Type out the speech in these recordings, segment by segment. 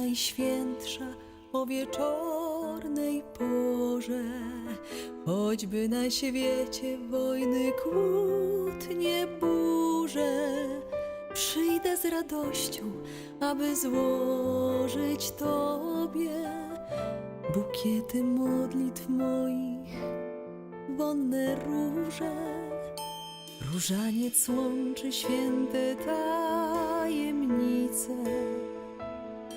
Najświętsza o wieczornej porze, choćby na świecie wojny kłótnie burze, przyjdę z radością, aby złożyć Tobie bukiety modlitw moich, wonne róże. Różaniec łączy święte tajemnice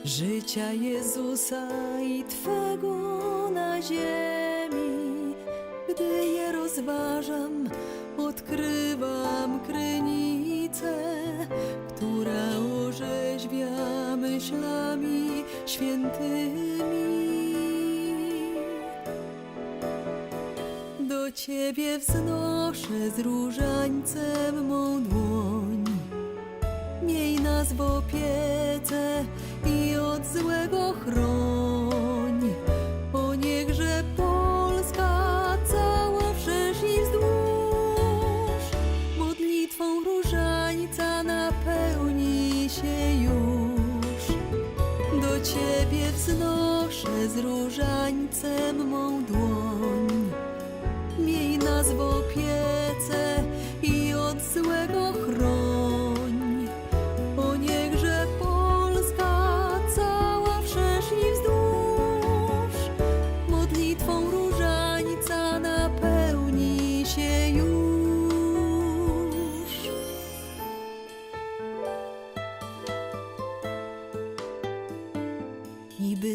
życia Jezusa i Twego na ziemi. Gdy je rozważam, odkrywam krynicę, która orzeźwia myślami świętymi. Do Ciebie wznoszę z różańcem mą dłoń. Miej nas w opiece złego chroń. O niechże Polska cała wszerz wzdłuż modlitwą różańca napełni się już. Do Ciebie wznoszę z różańcem mą dłoń.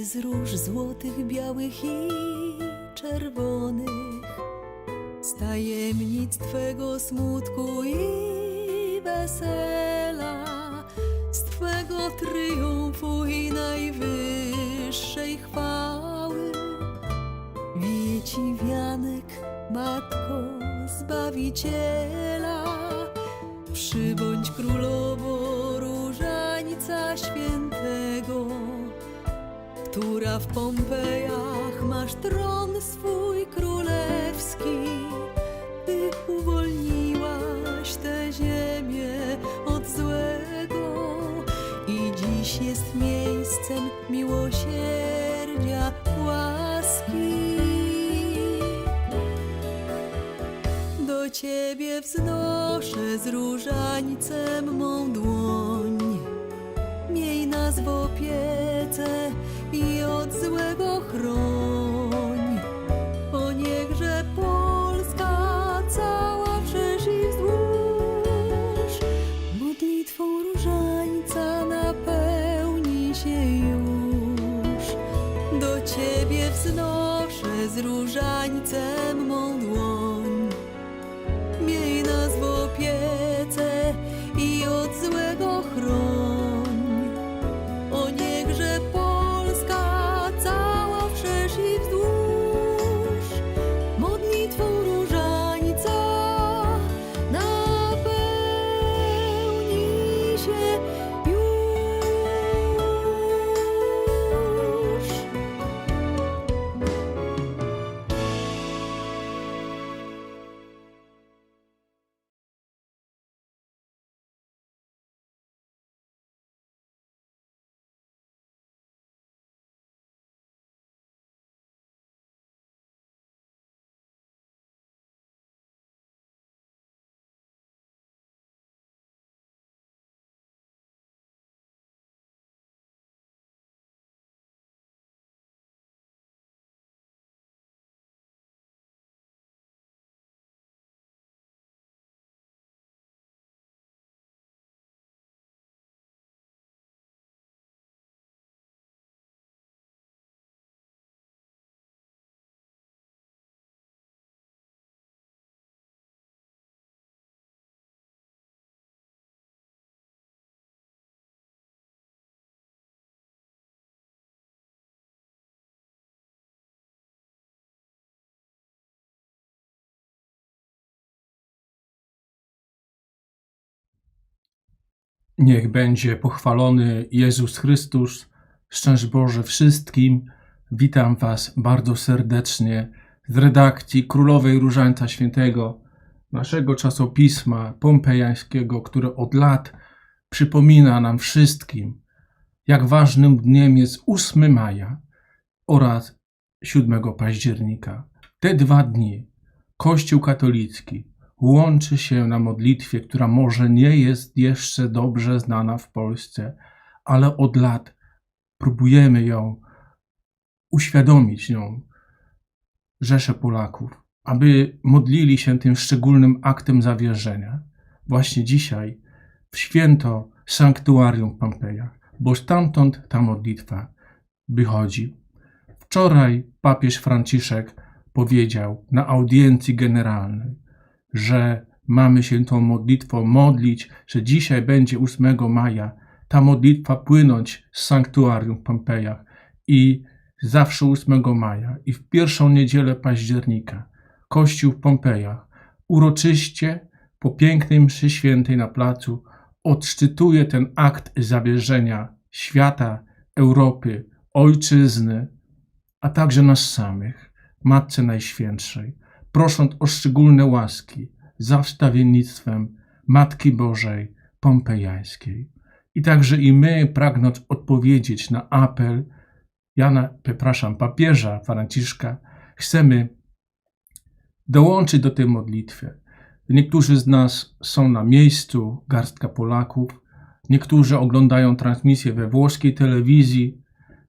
Z róż złotych, białych i czerwonych, z tajemnic Twego smutku i wesela, z Twego triumfu i najwyższej chwały. Wieje Ci wianek, Matko Zbawiciela, przybądź Królowo która w Pompejach masz tron swój królewski. Ty uwolniłaś tę ziemię od złego i dziś jest miejscem miłosierdzia, łaski. Do Ciebie wznoszę z różańcem mą dłoń. Miej nas w opiece i od Niech będzie pochwalony Jezus Chrystus. Szczęść Boże wszystkim. Witam Was bardzo serdecznie z redakcji Królowej Różańca Świętego, naszego czasopisma pompejańskiego, które od lat przypomina nam wszystkim, jak ważnym dniem jest 8 maja oraz 7 października. Te dwa dni Kościół katolicki łączy się na modlitwie, która może nie jest jeszcze dobrze znana w Polsce, ale od lat próbujemy ją uświadomić nią rzesze Polaków, aby modlili się tym szczególnym aktem zawierzenia. Właśnie dzisiaj, w święto sanktuarium Pompeja, bo stamtąd ta modlitwa wychodzi. Wczoraj papież Franciszek powiedział na audiencji generalnej, że mamy się tą modlitwą modlić, że dzisiaj będzie 8 maja. Ta modlitwa płynąć z sanktuarium w Pompejach i zawsze 8 maja i w pierwszą niedzielę października. Kościół w Pompejach uroczyście po pięknej mszy świętej na placu odszczytuje ten akt zawierzenia świata, Europy, ojczyzny, a także nas samych, Matce Najświętszej, prosząc o szczególne łaski za wstawiennictwem Matki Bożej Pompejańskiej. I także i my, pragnąc odpowiedzieć na apel Jana, przepraszam, papieża Franciszka, chcemy dołączyć do tej modlitwy. Niektórzy z nas są na miejscu, garstka Polaków, niektórzy oglądają transmisję we włoskiej telewizji,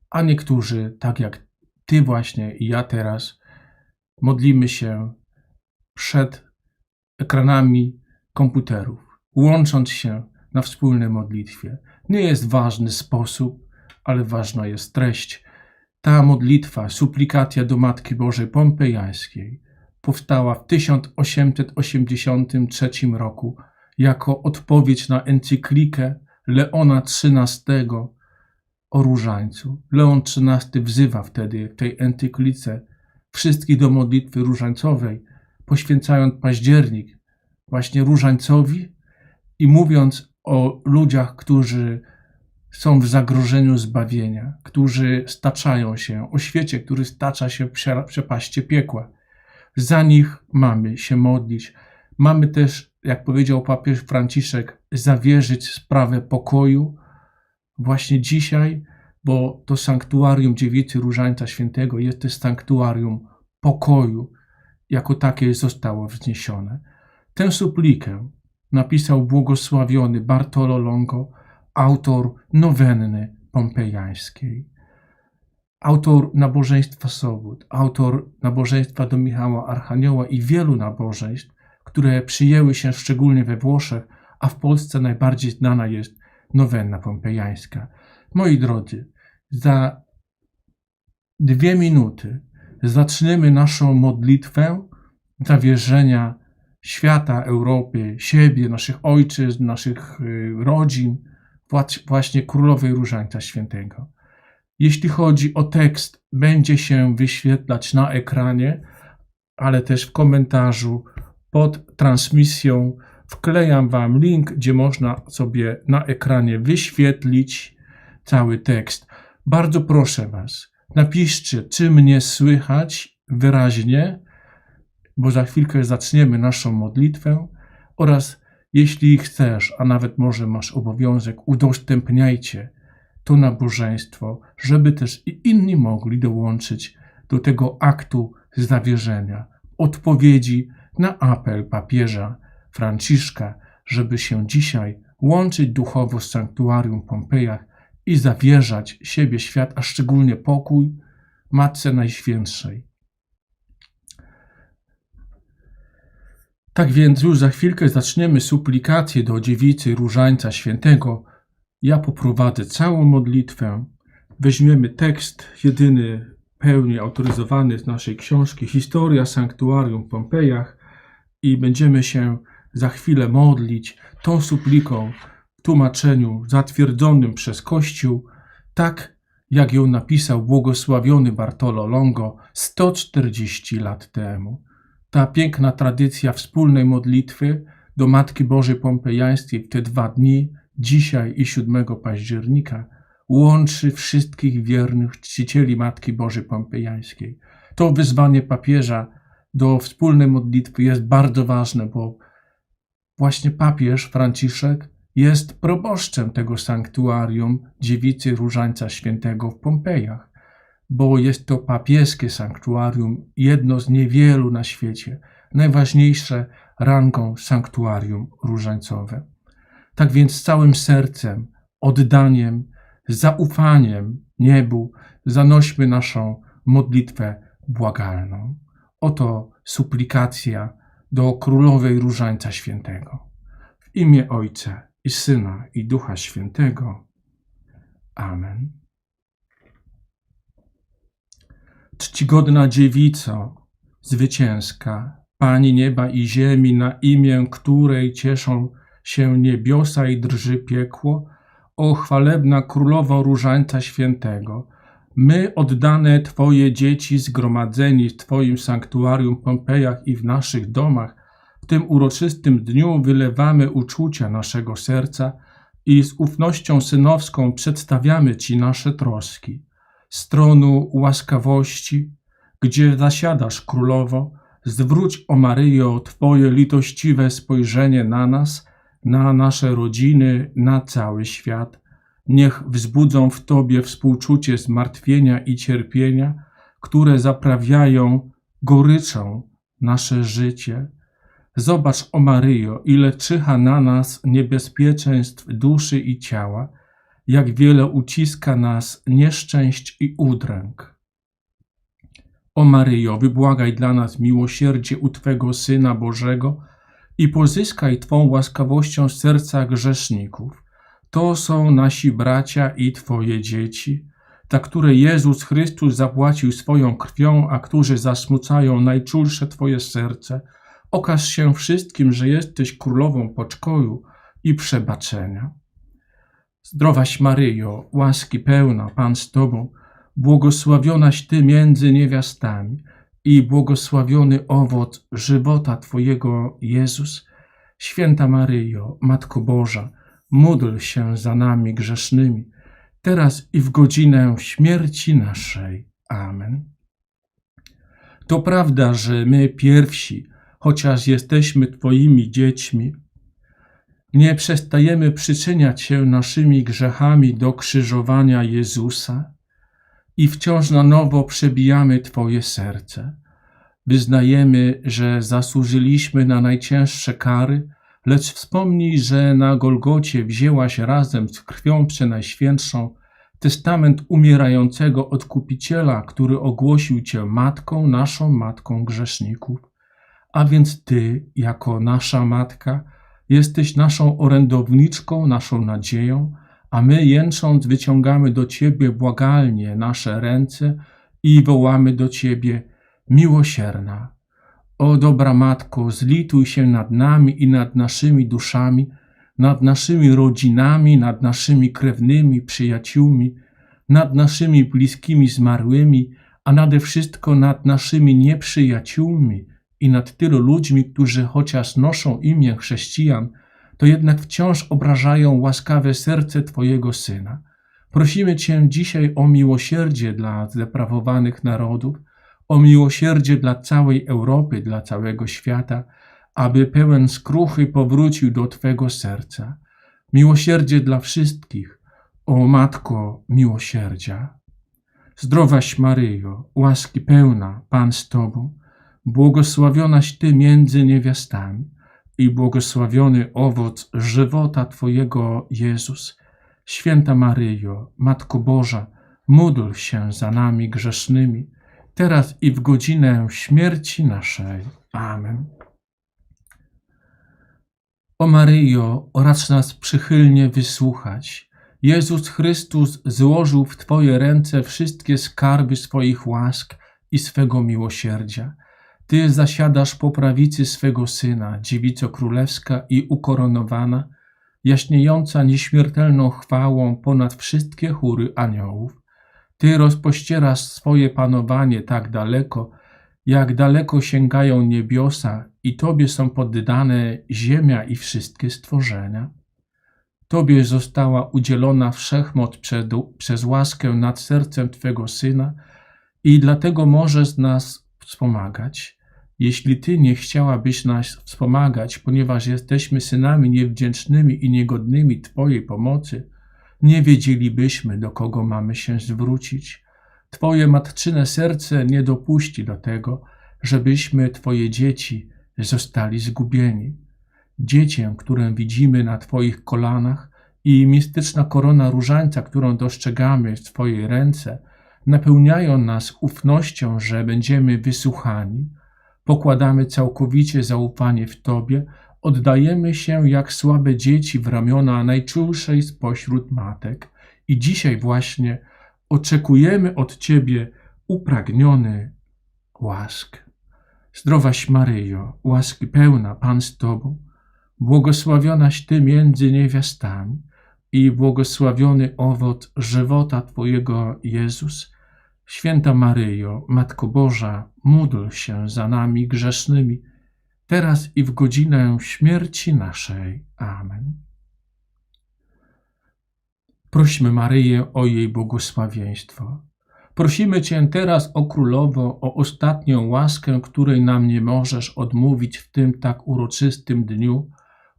a niektórzy, tak jak ty właśnie i ja teraz, modlimy się przed ekranami komputerów, łącząc się na wspólnej modlitwie. Nie jest ważny sposób, ale ważna jest treść. Ta modlitwa, suplikacja do Matki Bożej Pompejańskiej, powstała w 1883 roku jako odpowiedź na encyklikę Leona XIII o różańcu. Leon XIII wzywa wtedy w tej encyklice wszystkich do modlitwy różańcowej, poświęcając październik właśnie różańcowi i mówiąc o ludziach, którzy są w zagrożeniu zbawienia, którzy staczają się, o świecie, który stacza się w przepaście piekła. Za nich mamy się modlić. Mamy też, jak powiedział papież Franciszek, zawierzyć sprawę pokoju właśnie dzisiaj, bo to sanktuarium Dziewicy Różańca Świętego jest też sanktuarium pokoju, jako takie zostało wzniesione. Tę suplikę napisał błogosławiony Bartolo Longo, autor nowenny pompejańskiej autor nabożeństwa Sobót, autor nabożeństwa do Michała Archanioła i wielu nabożeństw, które przyjęły się szczególnie we Włoszech, a w Polsce najbardziej znana jest nowenna pompejańska. Moi drodzy, za dwie minuty zaczniemy naszą modlitwę zawierzenia świata, Europy, siebie, naszych ojczyzn, naszych y, rodzin, właśnie Królowej Różańca Świętego. Jeśli chodzi o tekst, będzie się wyświetlać na ekranie, ale też w komentarzu pod transmisją wklejam Wam link, gdzie można sobie na ekranie wyświetlić cały tekst. Bardzo proszę Was, napiszcie, czy mnie słychać wyraźnie, bo za chwilkę zaczniemy naszą modlitwę. Oraz jeśli chcesz, a nawet może masz obowiązek, udostępniajcie to nabożeństwo, żeby też i inni mogli dołączyć do tego aktu zawierzenia, odpowiedzi na apel papieża Franciszka, żeby się dzisiaj łączyć duchowo z sanktuarium Pompejach i zawierzać siebie świat, a szczególnie pokój Matce Najświętszej. Tak więc już za chwilkę zaczniemy suplikację do dziewicy Różańca Świętego, ja poprowadzę całą modlitwę. Weźmiemy tekst jedyny, pełni autoryzowany z naszej książki Historia Sanktuarium w Pompejach i będziemy się za chwilę modlić tą supliką tłumaczeniu zatwierdzonym przez Kościół, tak jak ją napisał błogosławiony Bartolo Longo 140 lat temu. Ta piękna tradycja wspólnej modlitwy do Matki Bożej Pompejańskiej w te dwa dni dzisiaj i 7 października łączy wszystkich wiernych czcicieli Matki Bożej Pompejańskiej. To wyzwanie papieża do wspólnej modlitwy jest bardzo ważne, bo właśnie papież Franciszek jest proboszczem tego sanktuarium dziewicy Różańca Świętego w Pompejach, bo jest to papieskie sanktuarium, jedno z niewielu na świecie, najważniejsze rangą sanktuarium różańcowe. Tak więc całym sercem, oddaniem, zaufaniem niebu zanośmy naszą modlitwę błagalną. Oto suplikacja do Królowej Różańca Świętego. W imię Ojca i Syna i Ducha Świętego. Amen. Czcigodna dziewico, zwycięska, Pani nieba i ziemi, na imię której cieszą się niebiosa i drży piekło, o chwalebna Królowo Różańca Świętego, my oddane Twoje dzieci zgromadzeni w Twoim sanktuarium Pompejach i w naszych domach, tym uroczystym dniu wylewamy uczucia naszego serca i z ufnością synowską przedstawiamy Ci nasze troski. Stronu łaskawości, gdzie zasiadasz królowo, zwróć o Maryjo Twoje litościwe spojrzenie na nas, na nasze rodziny, na cały świat. Niech wzbudzą w Tobie współczucie zmartwienia i cierpienia, które zaprawiają goryczą nasze życie. Zobacz, o Maryjo, ile czyha na nas niebezpieczeństw duszy i ciała, jak wiele uciska nas nieszczęść i udręk. O Maryjo, wybłagaj dla nas miłosierdzie u Twego Syna Bożego i pozyskaj Twą łaskawością serca grzeszników. To są nasi bracia i Twoje dzieci, za które Jezus Chrystus zapłacił swoją krwią, a którzy zasmucają najczulsze Twoje serce. Okaż się wszystkim, że jesteś królową poczkoju i przebaczenia. Zdrowaś Maryjo, łaski pełna, Pan z Tobą, błogosławionaś Ty między niewiastami i błogosławiony owoc żywota Twojego Jezus. Święta Maryjo, Matko Boża, módl się za nami grzesznymi, teraz i w godzinę śmierci naszej. Amen. To prawda, że my pierwsi, chociaż jesteśmy Twoimi dziećmi, nie przestajemy przyczyniać się naszymi grzechami do krzyżowania Jezusa i wciąż na nowo przebijamy Twoje serce. Wyznajemy, że zasłużyliśmy na najcięższe kary, lecz wspomnij, że na Golgocie wzięłaś razem z krwią przenajświętszą testament umierającego odkupiciela, który ogłosił Cię matką, naszą matką grzeszników. A więc Ty, jako nasza matka, jesteś naszą orędowniczką, naszą nadzieją, a my jęcząc wyciągamy do Ciebie błagalnie nasze ręce i wołamy do Ciebie miłosierna. O dobra Matko, zlituj się nad nami i nad naszymi duszami, nad naszymi rodzinami, nad naszymi krewnymi, przyjaciółmi, nad naszymi bliskimi zmarłymi, a nade wszystko nad naszymi nieprzyjaciółmi i nad tylu ludźmi, którzy chociaż noszą imię chrześcijan, to jednak wciąż obrażają łaskawe serce Twojego Syna. Prosimy Cię dzisiaj o miłosierdzie dla zdeprawowanych narodów, o miłosierdzie dla całej Europy, dla całego świata, aby pełen skruchy powrócił do Twego serca. Miłosierdzie dla wszystkich, o Matko miłosierdzia. Zdrowaś Maryjo, łaski pełna, Pan z Tobą, błogosławionaś Ty między niewiastami i błogosławiony owoc żywota Twojego Jezus. Święta Maryjo, Matko Boża, módl się za nami grzesznymi, teraz i w godzinę śmierci naszej. Amen. O Maryjo, racz nas przychylnie wysłuchać. Jezus Chrystus złożył w Twoje ręce wszystkie skarby swoich łask i swego miłosierdzia. Ty zasiadasz po prawicy swego Syna, dziewico królewska i ukoronowana, jaśniejąca nieśmiertelną chwałą ponad wszystkie chóry aniołów. Ty rozpościerasz swoje panowanie tak daleko, jak daleko sięgają niebiosa i Tobie są poddane ziemia i wszystkie stworzenia. Tobie została udzielona wszechmoc przez, przez łaskę nad sercem Twego Syna i dlatego możesz nas wspomagać. Jeśli Ty nie chciałabyś nas wspomagać, ponieważ jesteśmy synami niewdzięcznymi i niegodnymi Twojej pomocy, nie wiedzielibyśmy, do kogo mamy się zwrócić. Twoje matczyne serce nie dopuści do tego, żebyśmy, Twoje dzieci, zostali zgubieni. Dziecię, które widzimy na Twoich kolanach i mistyczna korona różańca, którą dostrzegamy w Twojej ręce, napełniają nas ufnością, że będziemy wysłuchani. Pokładamy całkowicie zaufanie w Tobie, oddajemy się jak słabe dzieci w ramiona najczulszej spośród matek i dzisiaj właśnie oczekujemy od Ciebie upragniony łask. Zdrowaś Maryjo, łaski pełna, Pan z Tobą, błogosławionaś Ty między niewiastami i błogosławiony owoc żywota Twojego Jezus. Święta Maryjo, Matko Boża, módl się za nami grzesznymi, teraz i w godzinę śmierci naszej. Amen. Prośmy Maryję o jej błogosławieństwo. Prosimy Cię teraz o Królowo, o ostatnią łaskę, której nam nie możesz odmówić w tym tak uroczystym dniu.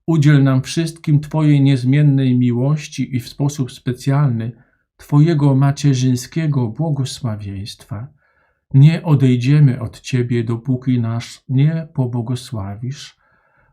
Udziel nam wszystkim Twojej niezmiennej miłości i w sposób specjalny Twojego macierzyńskiego błogosławieństwa. Nie odejdziemy od Ciebie, dopóki nas nie pobłogosławisz.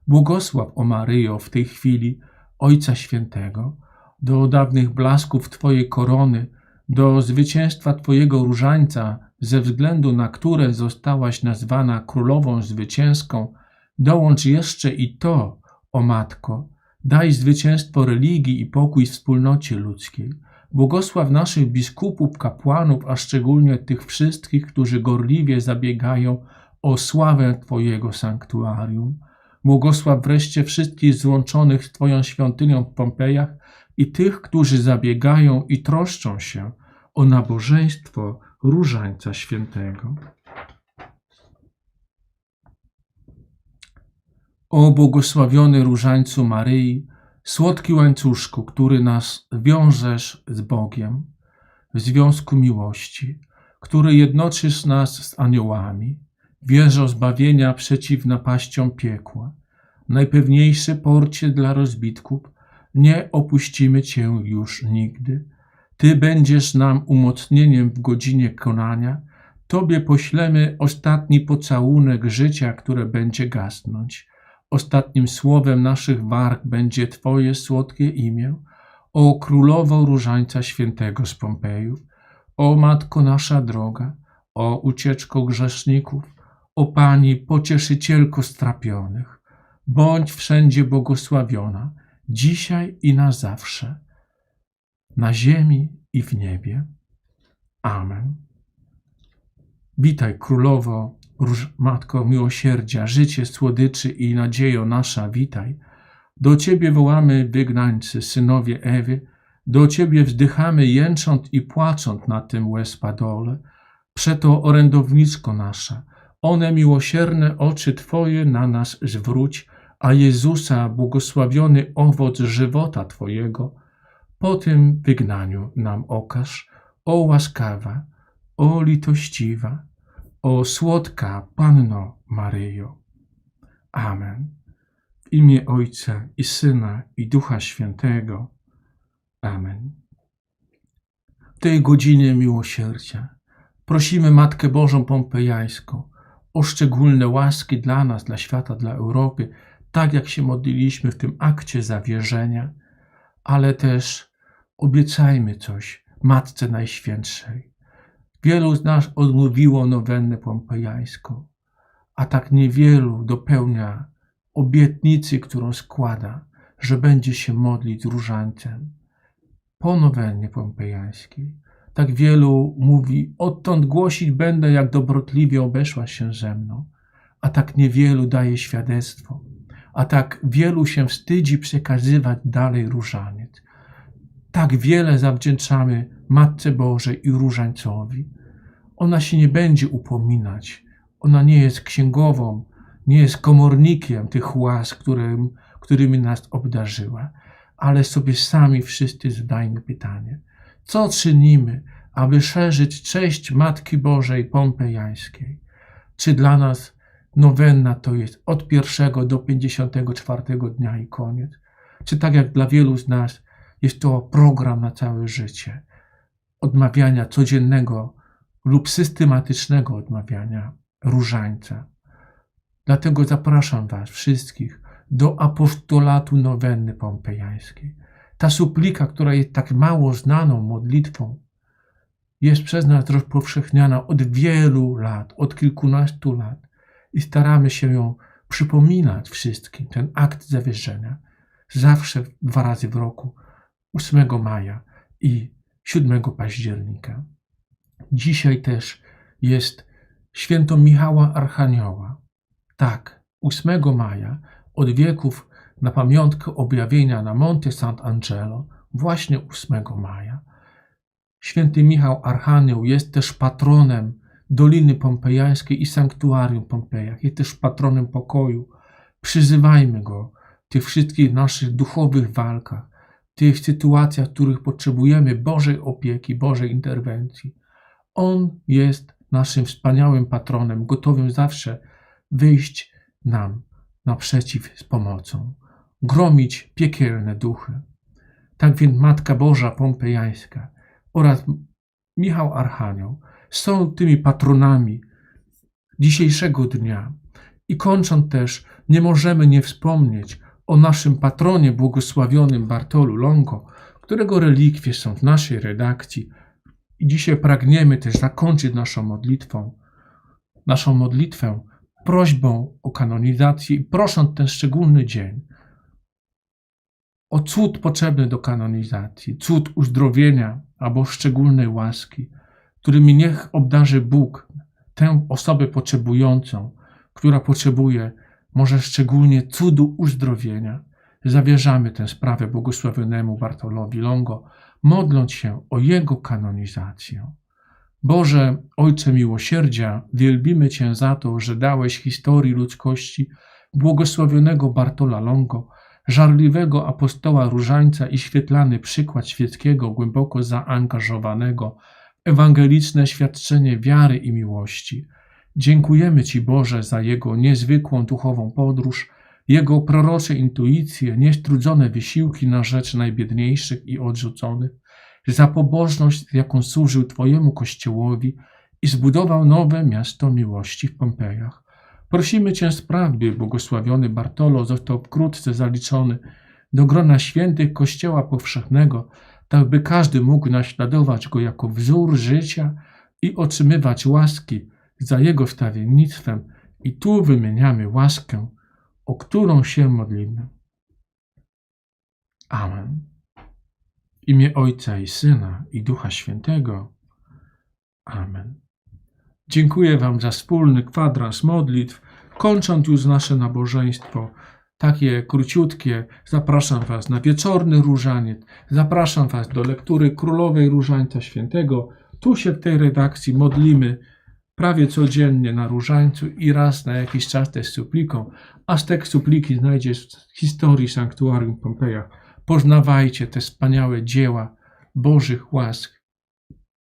Błogosław, o Maryjo, w tej chwili Ojca Świętego, do dawnych blasków Twojej korony, do zwycięstwa Twojego różańca, ze względu na które zostałaś nazwana królową zwycięską, dołącz jeszcze i to, o Matko, daj zwycięstwo religii i pokój wspólnocie ludzkiej. Błogosław naszych biskupów, kapłanów, a szczególnie tych wszystkich, którzy gorliwie zabiegają o sławę Twojego sanktuarium. Błogosław wreszcie wszystkich złączonych z Twoją świątynią w Pompejach i tych, którzy zabiegają i troszczą się o nabożeństwo Różańca Świętego. O błogosławiony Różańcu Maryi, słodki łańcuszku, który nas wiążesz z Bogiem w związku miłości, który jednoczysz nas z aniołami, wieżo zbawienia przeciw napaściom piekła, najpewniejszy porcie dla rozbitków, nie opuścimy Cię już nigdy. Ty będziesz nam umocnieniem w godzinie konania, Tobie poślemy ostatni pocałunek życia, które będzie gasnąć. Ostatnim słowem naszych warg będzie Twoje słodkie imię, o Królowo Różańca Świętego z Pompejów, o Matko nasza droga, o ucieczko grzeszników, o Pani pocieszycielko strapionych. Bądź wszędzie błogosławiona, dzisiaj i na zawsze, na ziemi i w niebie. Amen. Witaj, Królowo, Róż, Matko miłosierdzia, życie, słodyczy i nadziejo nasza, witaj. Do Ciebie wołamy, wygnańcy, synowie Ewy, do Ciebie wzdychamy, jęcząc i płacząc na tym łezpadole. Przeto orędowniczko nasza, one miłosierne oczy Twoje na nas zwróć, a Jezusa, błogosławiony owoc żywota Twojego, po tym wygnaniu nam okaż, o łaskawa, o litościwa, o słodka Panno Maryjo. Amen. W imię Ojca i Syna i Ducha Świętego. Amen. W tej godzinie miłosierdzia prosimy Matkę Bożą Pompejańską o szczególne łaski dla nas, dla świata, dla Europy, tak jak się modliliśmy w tym akcie zawierzenia, ale też obiecajmy coś Matce Najświętszej. Wielu z nas odmówiło nowennę pompejańską, a tak niewielu dopełnia obietnicy, którą składa, że będzie się modlić różańcem po nowennie pompejańskiej. Tak wielu mówi, odtąd głosić będę, jak dobrotliwie obeszła się ze mną, a tak niewielu daje świadectwo, a tak wielu się wstydzi przekazywać dalej różaniec. Tak wiele zawdzięczamy Matce Bożej i Różańcowi. Ona się nie będzie upominać. Ona nie jest księgową, nie jest komornikiem tych łask, którym, którymi nas obdarzyła. Ale sobie sami wszyscy zadajmy pytanie, co czynimy, aby szerzyć cześć Matki Bożej Pompejańskiej? Czy dla nas nowenna to jest od pierwszego do 54 dnia i koniec. Czy tak jak dla wielu z nas jest to program na całe życie odmawiania codziennego lub systematycznego odmawiania różańca. Dlatego zapraszam Was wszystkich do apostolatu nowenny pompejańskiej. Ta suplika, która jest tak mało znaną modlitwą, jest przez nas rozpowszechniana od wielu lat, od kilkunastu lat i staramy się ją przypominać wszystkim, ten akt zawierzenia, zawsze dwa razy w roku, 8 maja i 7 października. Dzisiaj też jest święto Michała Archanioła. Tak, 8 maja od wieków na pamiątkę objawienia na Monte Sant'Angelo, właśnie 8 maja. Święty Michał Archanioł jest też patronem Doliny Pompejańskiej i Sanktuarium Pompejach, jest też patronem pokoju. Przyzywajmy go w tych wszystkich naszych duchowych walkach, tych sytuacjach, w których potrzebujemy Bożej opieki, Bożej interwencji. On jest naszym wspaniałym patronem, gotowym zawsze wyjść nam naprzeciw z pomocą, gromić piekielne duchy. Tak więc Matka Boża Pompejańska oraz Michał Archanioł są tymi patronami dzisiejszego dnia. I kończąc też, nie możemy nie wspomnieć o naszym patronie błogosławionym Bartolu Longo, którego relikwie są w naszej redakcji. I dzisiaj pragniemy też zakończyć naszą modlitwą, naszą modlitwę prośbą o kanonizację i prosząc ten szczególny dzień o cud potrzebny do kanonizacji, cud uzdrowienia albo szczególnej łaski, którymi niech obdarzy Bóg tę osobę potrzebującą, która potrzebuje może szczególnie cudu uzdrowienia. Zawierzamy tę sprawę błogosławionemu Bartolowi Longo, modląc się o jego kanonizację. Boże, Ojcze miłosierdzia, wielbimy Cię za to, że dałeś historii ludzkości błogosławionego Bartola Longo, żarliwego apostoła różańca i świetlany przykład świeckiego, głęboko zaangażowanego w ewangeliczne świadczenie wiary i miłości. Dziękujemy Ci, Boże, za jego niezwykłą duchową podróż, jego prorocze intuicje, niestrudzone wysiłki na rzecz najbiedniejszych i odrzuconych, za pobożność, jaką służył Twojemu Kościołowi i zbudował nowe miasto miłości w Pompejach. Prosimy Cię spraw, by błogosławiony Bartolo został wkrótce zaliczony do grona świętych Kościoła Powszechnego, tak by każdy mógł naśladować go jako wzór życia i otrzymywać łaski za jego wstawiennictwem. I tu wymieniamy łaskę, o którą się modlimy. Amen. W imię Ojca i Syna i Ducha Świętego. Amen. Dziękuję Wam za wspólny kwadrans modlitw. Kończąc już nasze nabożeństwo, takie króciutkie, zapraszam Was na wieczorny różaniec. Zapraszam Was do lektury Królowej Różańca Świętego. Tu się w tej redakcji modlimy prawie codziennie na różańcu i raz na jakiś czas też supliką. A z tekst supliki znajdziesz w historii Sanktuarium Pompeja. Poznawajcie te wspaniałe dzieła Bożych łask,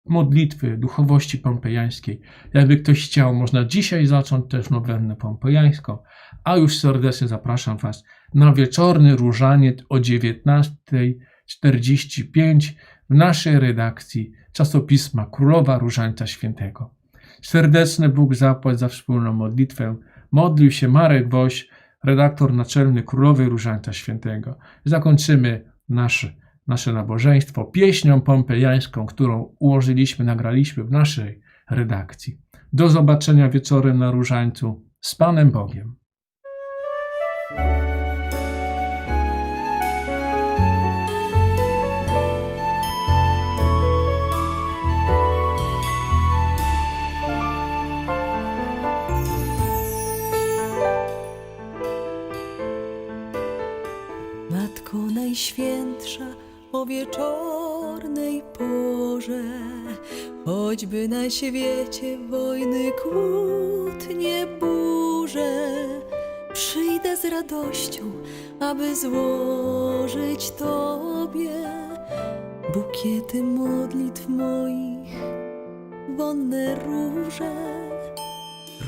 modlitwy, duchowości pompejańskiej. Jakby ktoś chciał, można dzisiaj zacząć też nowennę pompejańską, a już serdecznie zapraszam Was na wieczorny różaniec o 19.45 w naszej redakcji czasopisma Królowa Różańca Świętego. Serdeczny Bóg zapłać za wspólną modlitwę. Modlił się Marek Woś, redaktor naczelny Królowej Różańca Świętego. Zakończymy nasze, nasze nabożeństwo pieśnią pompejańską, którą ułożyliśmy, nagraliśmy w naszej redakcji. Do zobaczenia wieczorem na Różańcu. Z Panem Bogiem. Wieczornej porze, choćby na świecie wojny kłótnie burze, przyjdę z radością, aby złożyć Tobie bukiety modlitw moich, wonne róże,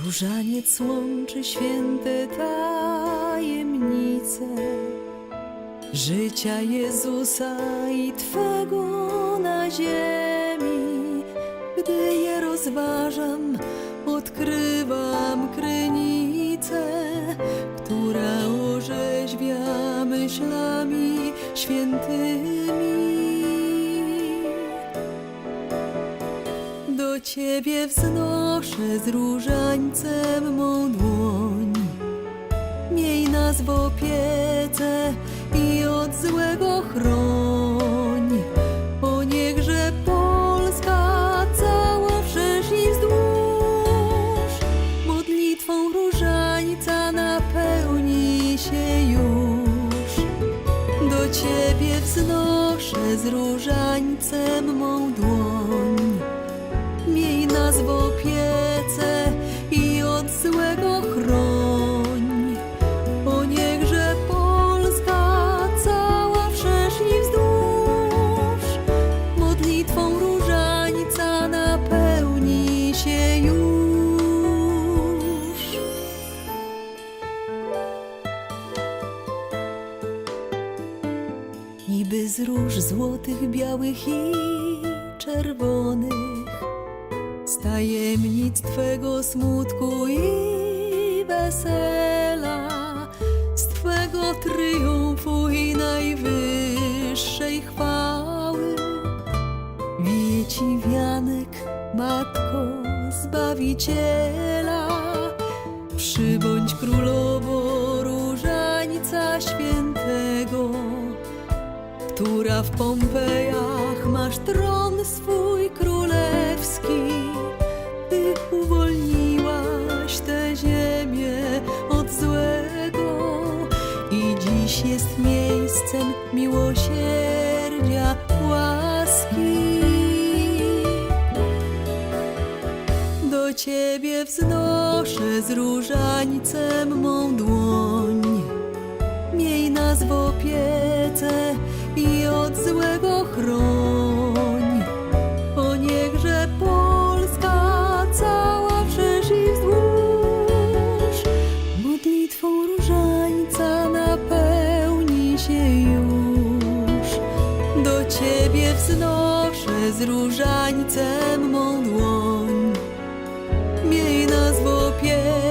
Różaniec łączy święte tajemnice życia Jezusa i Twego na ziemi. Gdy je rozważam, odkrywam krynicę, która orzeźwia myślami świętymi. Do Ciebie wznoszę z różańcem mą dłoń. Miej nas w opiece złego chroń. Matko Zbawiciela, przybądź Królowo Różańca Świętego, która w Pompejach masz tron swój Wznoszę z różańcem mą dłoń. Miej nas w opiece i od złego chroń. O niechże Polska cała wszerz i wzdłuż modlitwą różańca napełni się już. Do Ciebie wznoszę z różańcem mą dłoń. Miej nas w opiece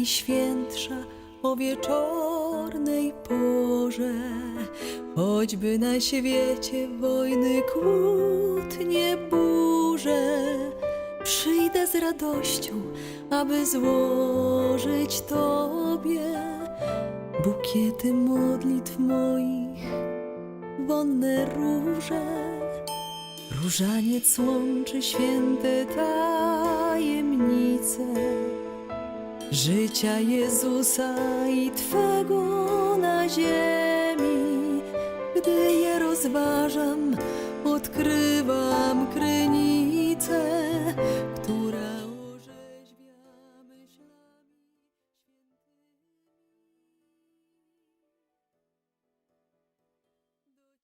Najświętsza o wieczornej porze, choćby na świecie wojny kłótnie burze, przyjdę z radością, aby złożyć Tobie bukiety modlitw moich, wonne róże. Różaniec łączy święte tajemnice życia Jezusa i Twego na ziemi. Gdy je rozważam, odkrywam